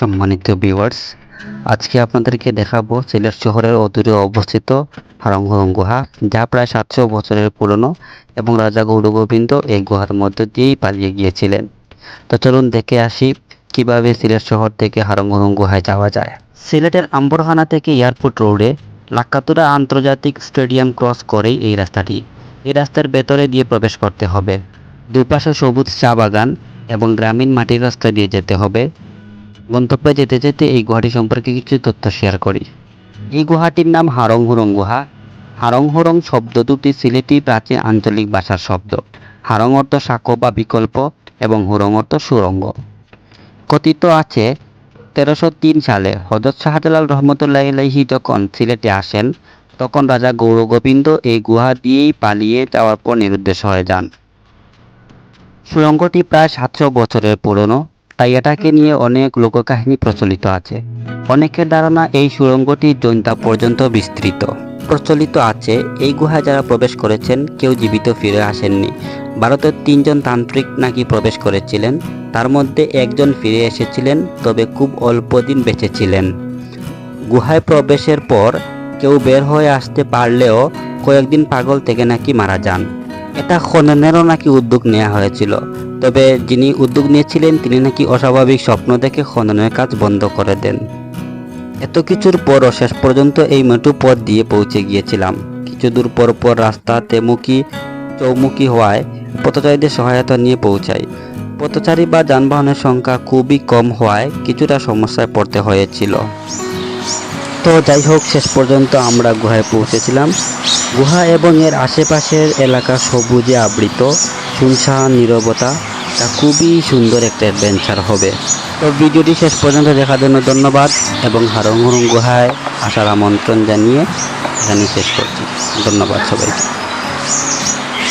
সম্মানিত ভিউয়ার্স আজকে আপনাদেরকে দেখাবো সিলেট শহরের অদূরে অবস্থিত হারংহরং গুহা যা প্রায় সাতশো বছরের পুরনো এবং রাজা গৌরগোবিন্দ এই গুহার মধ্য দিয়েই পালিয়ে গিয়েছিলেন। তো চলুন দেখে আসি কীভাবে সিলেট শহর থেকে হারংহরং গুহায় যাওয়া যায়। সিলেটের আম্বরহানা থেকে এয়ারপোর্ট রোডে লাক্কাতুরা আন্তর্জাতিক স্টেডিয়াম ক্রস করেই এই রাস্তাটি। এই রাস্তার ভেতরে দিয়ে প্রবেশ করতে হবে। দুই পাশে সবুজ চা বাগান এবং গ্রামীণ মাটির রাস্তা দিয়ে যেতে হবে। গন্তব্যে যেতে যেতে এই গুহাটি সম্পর্কে কিছু তথ্য শেয়ার করি। এই গুহাটির নাম হারং হুরং গুহা। হারং হুরং শব্দ দুটি সিলেটি প্রাচীন আঞ্চলিক ভাষার শব্দ। হারং অর্থ সাঁকো বা বিকল্প এবং হুরং অর্থ সুরঙ্গ। কথিত আছে, তেরোশো তিন সালে হজরত শাহজালাল রহমতুল্লাহ আলাইহি যখন সিলেটে আসেন, তখন রাজা গৌরগোবিন্দ এই গুহা দিয়েই পালিয়ে যাওয়ার পর নিরুদ্দেশ হয়ে যান। সুরঙ্গটি প্রায় সাতশো বছরের পুরনো। তাই এটাকে নিয়ে অনেক লোককাহিনী প্রচলিত আছে। অনেকের ধারণা এই সুড়ঙ্গটি জৈন্তা পর্যন্ত বিস্তৃত। প্রচলিত আছে, এই গুহায় যারা প্রবেশ করেছেন, কেউ জীবিত ফিরে আসেননি। ভারতের তিনজন তান্ত্রিক নাকি প্রবেশ করেছিলেন, তার মধ্যে একজন ফিরে এসেছিলেন, তবে খুব অল্প দিন বেঁচে ছিলেন। গুহায় প্রবেশের পর কেউ বের হয়ে আসতে পারলেও কয়েকদিন পাগল থেকে নাকি মারা যান। এটা খননেরও নাকি উদ্যোগ নেওয়া হয়েছিল। তবে যিনি উদ্যোগ নিয়েছিলেন, তিনি নাকি অস্বাভাবিক স্বপ্ন দেখে খননের কাজ বন্ধ করে দেন। এত কিছুর পরও শেষ পর্যন্ত এই মেটু পথ দিয়ে পৌঁছে গিয়েছিলাম। কিছু দূর পর পর রাস্তা তেমুখী, চৌমুখী হওয়ায় পথচারীদের সহায়তা নিয়ে পৌঁছাই। পথচারী বা যানবাহনের সংখ্যা খুবই কম হওয়ায় কিছুটা সমস্যায় পড়তে হয়েছিল। তো যাই হোক, শেষ পর্যন্ত আমরা গুহায় পৌঁছেছিলাম। গুহা এবং এর আশেপাশের এলাকা সবুজে আবৃত শুনশান নীরবতা, তা খুবই সুন্দর একটা অ্যাডভেঞ্চার হবে। তো ভিডিওটি শেষ পর্যন্ত দেখার জন্য ধন্যবাদ এবং হারং হরং গুহায় আসার আমন্ত্রণ জানিয়ে এখানে শেষ করছি। ধন্যবাদ সবাইকে।